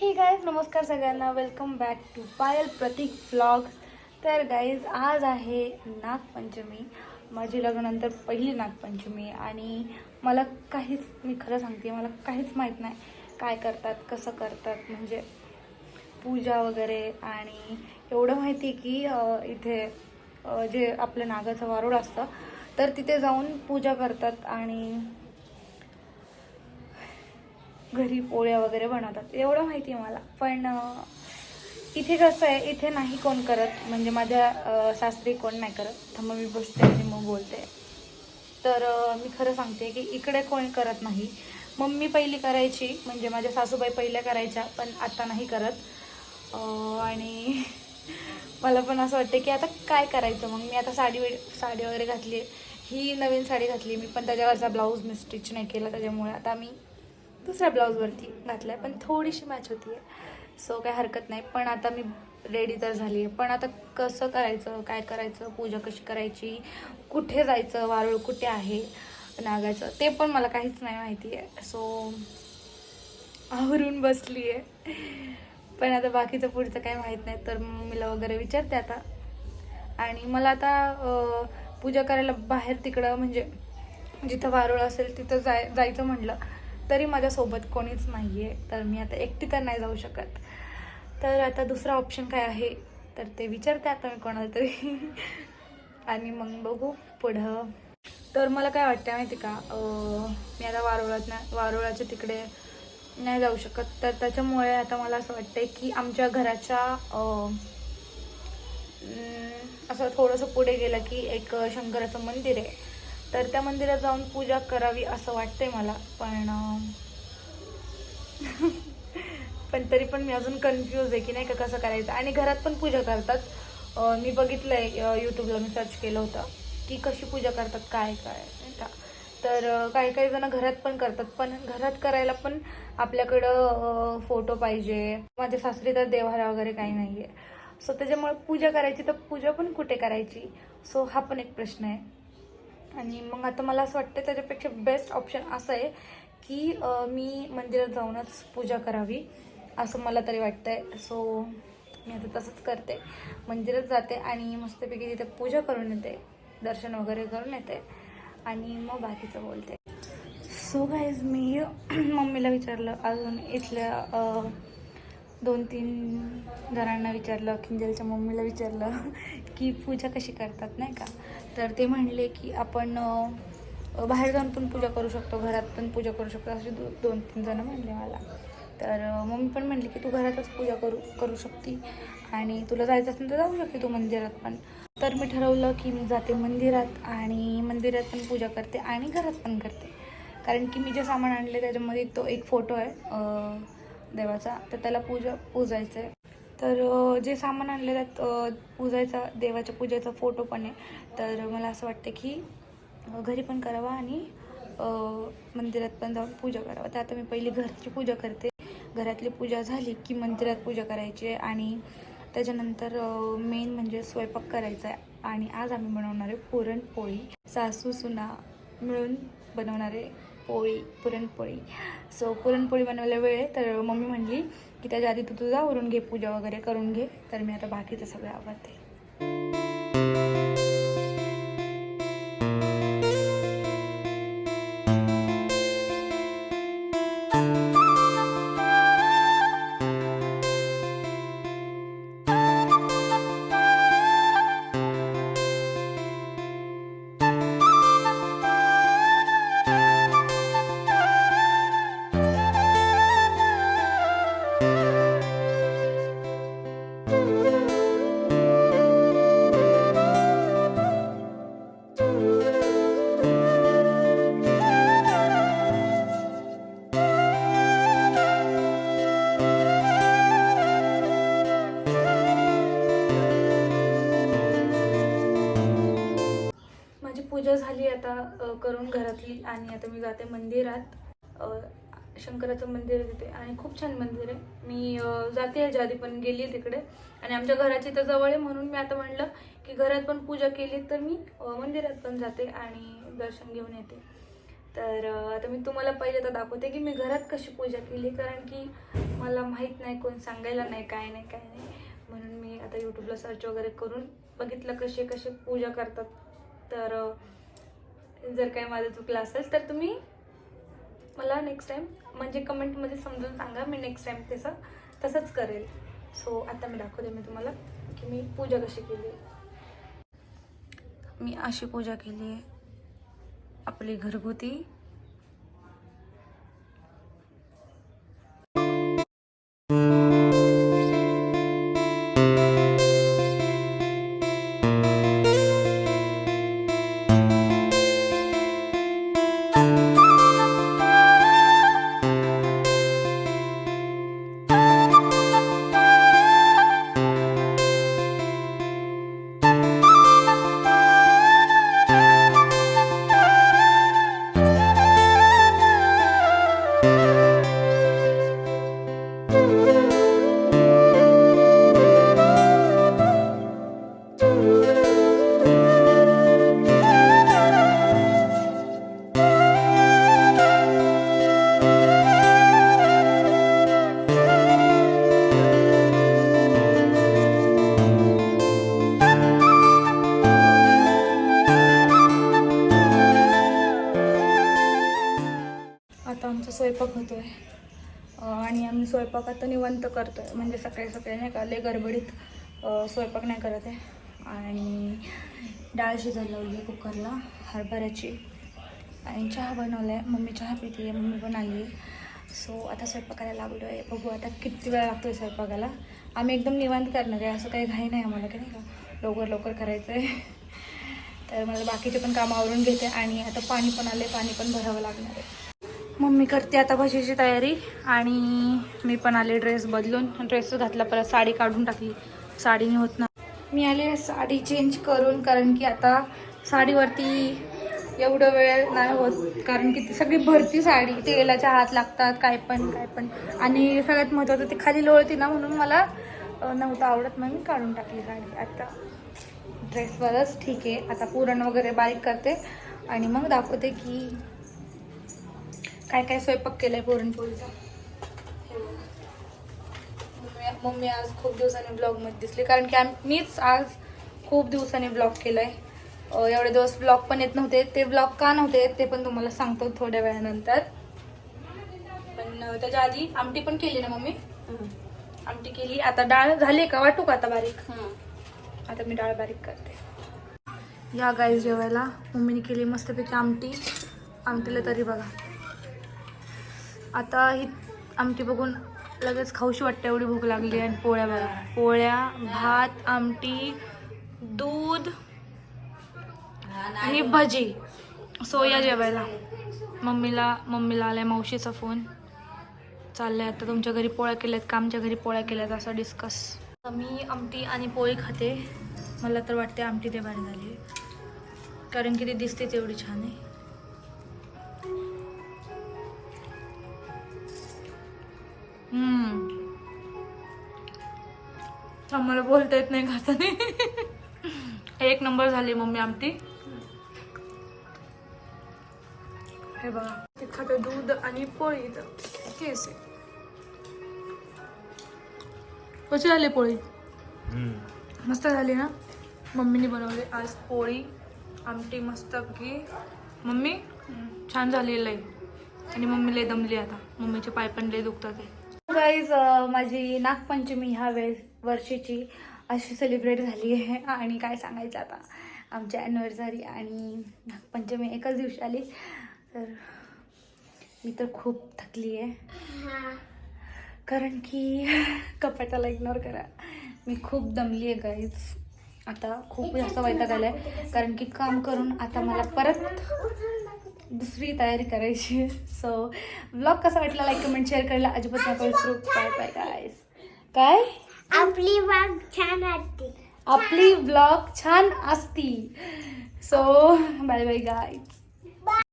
हे गाईज नमस्कार सगळ्यांना. Welcome back to Payal Prateek blogs तर गाईज आज आहे नागपंचमी. माझी लग्नानंतर पहिली नागपंचमी आणि मला काहीच मी खरं सांगते मला काहीच माहीत नाही काय करतात कसं करतात म्हणजे पूजा वगैरे आणि एवढं माहिती आहे की इथे जे आपलं नागाचं वारूळ असतं तर तिथे जाऊन पूजा करतात आणि घरी पोळ्या वगैरे बनवतात. एवढं माहिती आहे मला. पण इथे कसं आहे इथे नाही कोण करत. म्हणजे माझ्या सासरी कोण नाही करत. थांबा मी बसते आणि मग बोलते. तर मी खरं सांगते की इकडे कोण करत नाही. मम्मी पहिली करायची. म्हणजे माझ्या सासूबाई पहिल्या करायच्या पण आता नाही करत. आणि मला पण असं वाटतं की आता काय करायचं? मग मी आता साडी साडी वगैरे घातली ही नवीन साडी घातली मी पण त्याच्यावरचा ब्लाऊज मी स्टिच नाही केला. त्याच्यामुळे आता मी दुसऱ्या ब्लाऊजवरती घातलं आहे पण थोडीशी मॅच होती आहे सो काय हरकत नाही. पण आता मी रेडी तर झाली आहे पण आता कसं करायचं? काय करायचं? पूजा कशी करायची? कुठे जायचं? वारुळ कुठे आहे? नागाचं ते पण मला काहीच नाही माहिती आहे सो आवरून बसली आहे पण आता बाकीचं पुढचं काही माहीत नाही तर मम्मीला वगैरे विचारते आता. आणि मला आता पूजा करायला बाहेर तिकडं म्हणजे जिथं वारुळ असेल तिथं जाय जायचं म्हटलं तरी माझ्यासोबत कोणीच नाही आहे तर मी आता एकटी तर नाही जाऊ शकत. तर आता दुसरा ऑप्शन काय आहे? तर ते विचारते आता मी कोणाला तरी. आणि मग बघू पुढं. तर मला काय वाटतं माहिती का? मी आता वारुळात नाही वारुळाच्या तिकडे नाही जाऊ शकत. तर त्याच्यामुळे आता मला असं वाटतंय की आमच्या घराच्या असं थोडंसं पुढे गेलं की एक शंकराचं मंदिर आहे. तर त्या मंदिरात जाऊन पूजा करावी असं वाटतंय मला पण पण तरी पण मी अजून कन्फ्यूज आहे की नाही का कसं करायचं. आणि घरात पण पूजा करतात. मी बघितलं आहे यूट्यूबला मी सर्च केलं होतं की कशी पूजा करतात काय काय नाही का. तर काही काही जण घरात पण करतात पण घरात करायला पण आपल्याकडं फोटो पाहिजे. माझ्या सासरी तर देवारा वगैरे काही नाही आहे सो त्याच्यामुळे पूजा करायची तर पूजा पण कुठे करायची? सो हा पण एक प्रश्न आहे. आणि मग आता मला असं वाटतं त्याच्यापेक्षा बेस्ट ऑप्शन असं आहे की मी मंदिरात जाऊनच पूजा करावी असं मला तरी वाटतंय. सो मी आता तसंच करते. मंदिरात जाते आणि मस्तपैकी तिथे पूजा करून येते दर्शन वगैरे करून येते आणि मग बाकीचं बोलते. सो गाईज मी मम्मीला विचारलं अजून इथल्या दोन तीन जणांना विचारलं किंजलच्या मम्मीला विचारलं की पूजा कशी करतात नाही का? तर ते म्हणले की आपण बाहेर जाऊन पण पूजा करू शकतो घरात पण पूजा करू शकतो असे दो दोन तीन जणं म्हणले मला. तर मम्मी पण म्हणली की तू घरातच पूजा करू करू शकते आणि तुला जायचं असेल तर जाऊ शकते तू मंदिरात पण. तर मी ठरवलं की मी जाते मंदिरात आणि मंदिरात पण पूजा करते आणि घरात पण करते. कारण की मी जे सामान आणले त्याच्यामध्ये तो एक फोटो आहे देवाचा तर त्याला पूजा पूजायचं आहे तर जे सामान आणले त्यात पूजायचा देवाच्या पूजेचा फोटो पण आहे. तर मला असं वाटतं की घरी पण करावा आणि मंदिरात पण जाऊन पूजा करावा. तर आता मी पहिली घरची पूजा करते. घरातली पूजा झाली की मंदिरात पूजा करायची आहे आणि त्याच्यानंतर मेन म्हणजे स्वयंपाक करायचा आहे. आणि आज आम्ही बनवणार आहे पुरणपोळी. सासू सुना मिळून बनवणारे पोळी पुरणपोळी. सो पुरणपोळी बनवायला वेळ आहे तर मम्मी म्हणली की त्याच्या आधी तू तुझा आवरून घे पूजा वगैरे करून घे. तर मी आता बाकीचं सगळं आवडते झाली आता करून घरातली आणि आता मी जाते मंदिरात. शंकराचं मंदिर तिथे आणि खूप छान मंदिर आहे. मी जाते याच्या आधी पण गेली तिकडे. आणि आमच्या घराची तर जवळ आहे म्हणून मी आता म्हणलं की घरात पण पूजा केली तर मी मंदिरात पण जाते आणि दर्शन घेऊन येते. तर आता मी तुम्हाला पहिले तर दाखवते की मी घरात कशी पूजा केली कारण की मला माहीत नाही कोण सांगायला नाही काय नाही काय नाही. म्हणून मी आता यूट्यूबला सर्च वगैरे करून बघितलं कसे कसे पूजा करतात. तर जर काय माझं चुकलं असेल तर तुम्ही मला नेक्स्ट टाईम म्हणजे कमेंटमध्ये समजून सांगा मी नेक्स्ट टाईम तसं तसंच करेल. सो आता मी दाखवते मी तुम्हाला की मी पूजा कशी केली. मी अशी पूजा केली आहे. आपली घरगुती स्वयंपाक होतो आहे आणि आम्ही स्वयंपाक आता निवंत करतो आहे म्हणजे सकाळी सकाळी नाही का लय गडबडीत स्वयंपाक नाही करत आहे. आणि डाळ शिजायला लावली आहे कुकरला हरभऱ्याची. आणि चहा बनवला आहे मम्मी चहा पिते आहे मम्मी पण आली सो आता स्वयंपाकाला लागलो आहे बघू आता किती वेळ लागतो आहे स्वयंपाकाला. आम्ही एकदम निवांत करणार आहे. असं काही घाई नाही आम्हाला की नाही का? लवकर लवकर करायचं आहे तर मला बाकीचे पण कामं आवरून घेते. आणि आता पाणी पण आले पाणी पण भरावं लागणार आहे. मम्मी करते आता भजीची तयारी आणि मी पण आले ड्रेस बदलून. ड्रेस घातला परत साडी काढून टाकली. साडीने होत ना. मी आले साडी चेंज करून कारण की आता साडीवरती एवढं वेळ नाही होत. कारण की ती सगळी भरती साडी तेलाच्या हात लागतात काय पण काय पण. आणि सगळ्यात महत्त्वाचं ती खाली लोळती ना म्हणून मला नव्हतं आवडत मग मी काढून टाकली साडी. आता ड्रेसवरच ठीक आहे. आता पुरण वगैरे बारीक करते. आणि मग दाखवते की काय काय स्वयंपाक केलाय पुरणपोळीचा? हे. मम्मी- मम्मी आज खूप दिवसांनी ब्लॉगमध्ये दिसली. कारण की आम मीच आज खूप दिवसांनी ब्लॉग केलाय. अं, एवढे दिवस ब्लॉग पण येत नव्हते. ते ब्लॉग का नव्हते ते पण तुम्हाला सांगतो थोड्या वेळानंतर. पण त्याच्या आधी आमटी पण केली ना मम्मी? आमटी केली. आता डाळ झाली का? वाटू का आता बारीक? आता मी डाळ बारीक करते. या गाई जेवायला. मम्मीने केली मस्तपैकी आमटी. आमटीला तरी बघा. आता ही आमटी बघून लगेच खाऊशी वाटते एवढी भूक लागली आणि पोळ्या बघा. पोळ्या भात आमटी दूध आणि भजी. सोया जेवायला. मम्मीला मम्मीला आलाय मावशीचा फोन. चाललाय आता तुमच्या घरी पोळ्या केल्यात का? आमच्या घरी पोळ्या केल्यात असं डिस्कस मी आमटी आणि पोळी खाते. मला तर वाटते आमटी ते भारी झाली. कारण की ती दिसतेच एवढी छान आहे. आम्हाला बोलता येत नाही खाताने. एक नंबर झाली मम्मी आमटी. हे बघा ते खातं दूध आणि पोळी तर केस आहे. कशी झाली पोळी? मस्त झाली ना? मम्मीने बनवली आज पोळी आमटी मस्त की मम्मी छान झाली लई. आणि मम्मी लई दमली आता. मम्मीचे पाय पण लई दुखतात. गाईज माझी नागपंचमी ह्या वेळ वर्षीची अशी सेलिब्रेट झाली आहे. आणि काय सांगायचं आता? आमची ॲनिव्हर्सरी आणि नागपंचमी एकाच दिवशी आली. तर मी तर खूप थकली आहे. कारण की कपाटाला इग्नोर करा. मी खूप दमली आहे गाईज आता खूप जास्त वैताग आलाय. कारण की काम करून आता मला परत दुसरी तयारी करायची सो ब्लॉग कसा वाटला? लाईक कमेंट शेअर करायला अजिबात नका विसरू. बाय बाय गाईज काय? आपली वाघ छान असती. आपली ब्लॉग छान असती. So bye bye guys